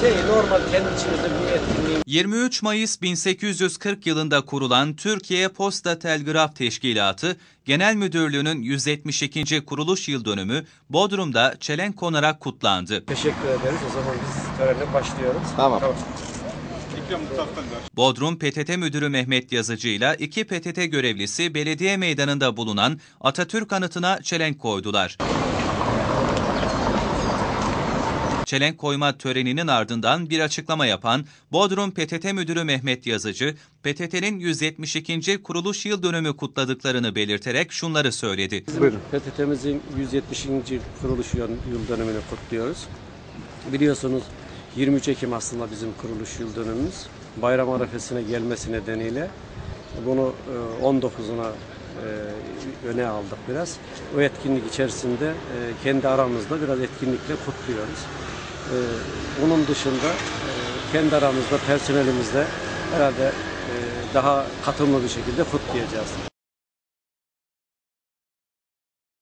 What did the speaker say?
Şey normal kendi içimizde bir etkinliğin 23 Mayıs 1840 yılında kurulan Türkiye Posta Telgraf Teşkilatı Genel Müdürlüğü'nün 172. kuruluş yıl dönümü Bodrum'da çelenk konarak kutlandı. teşekkür ederiz. O zaman biz törene başlıyoruz. Tamam. Bodrum PTT Müdürü Mehmet Yazıcı ile iki PTT görevlisi belediye meydanında bulunan Atatürk anıtına çelenk koydular. Çelenk koyma töreninin ardından bir açıklama yapan Bodrum PTT Müdürü Mehmet Yazıcı, PTT'nin 172. kuruluş yıl dönümü kutladıklarını belirterek şunları söyledi. Buyurun. PTT'mizin 170. kuruluş yıl dönümünü kutluyoruz. Biliyorsunuz 23 Ekim aslında bizim kuruluş yıl dönümümüz. Bayram arefesine gelmesi nedeniyle bunu e, 19'una e, öne aldık biraz. O etkinlik içerisinde e, kendi aramızda biraz etkinlikle kutluyoruz. E, Bunun dışında e, kendi aramızda personelimizle herhalde e, daha katılımlı bir şekilde kutlayacağız.